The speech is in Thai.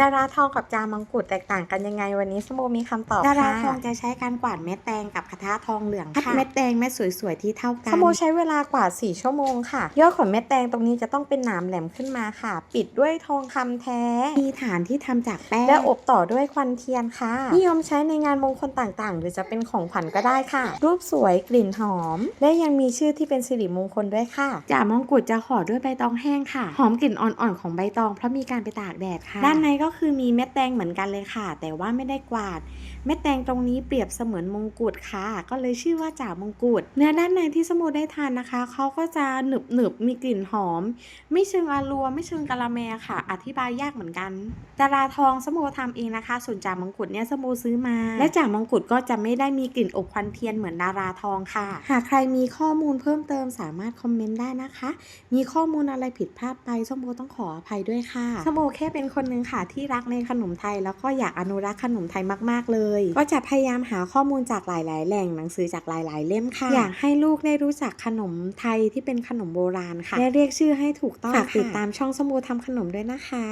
ดาราทองกับจามังกรแตกต่างกันยังไงวันนี้สโมมีคำตอบดาราค่ะทองจะใช้การกวาดเม็ดแตงกับกระทะทองเหลืองค่ะคัดเม็ดแตงเม็ดสวยๆที่เท่ากัสนโมใช้เวลากว่า4ชั่วโมงค่ะยอดขนเม็ดแตงตรงนี้จะต้องเป็นหนามแหลมขึ้นมาค่ะ ปิดด้วยทองคำแท้ มีฐานที่ทำจากแป้งและอบต่อด้วยควันเทียนค่ะ นิยมใช้ในงานมงคลต่างๆ หรือจะเป็นของขวัญก็ได้ค่ะ รูปสวยกลิ่นหอม และยังมีชื่อที่เป็นสิริมงคลด้วยค่ะจ่ามงกุฎจะห่อด้วยใบตองแห้งค่ะ หอมกลิ่นอ่อนๆของใบตองเพราะมีการไปตากแดดค่ะ ด้านในก็็คือมีเม็ดแตงเหมือนกันเลยค่ะ แต่ว่าไม่ได้กวาด เม็ดแตงตรงนี้เปรียบเสมือนมงกุฎค่ะ ก็เลยชื่อว่าจ่ามงกุฎเนื้อด้านในที่สมุได้ทานนะคะเขาก็จะหนึบหนึบมีกลิ่นหอม ไม่เชิงอารัว ไม่เชิงกะละแมค่ะ อธิบายยากเหมือนกันดาราทองสมูทำเองนะคะ ส่วนจ่ามงกุฎเนี่ยสมูซื้อมา และจ่ามงกุฎก็จะไม่ได้มีกลิ่นอบควันเทียนเหมือนดาราทองค่ะ หากใครมีข้อมูลเพิ่มเติมสามารถคอมเมนต์ได้นะคะ มีข้อมูลอะไรผิดพลาดไปสมูต้องขออภัยด้วยค่ะสมูแค่เป็นคนหนึ่งค่ะที่รักในขนมไทย แล้วก็อยากอนุรักษ์ขนมไทยมาก ๆ เลย ก็จะพยายามหาข้อมูลจากหลาย ๆ แหล่งหนังสือจากหลาย ๆ เล่มค่ะ อยากให้ลูกได้รู้จักขนมไทยที่เป็นขนมโบราณค่ะและเรียกชื่อให้ถูกต้องฝากติดตามช่องสมูทำขนมด้วยนะคะ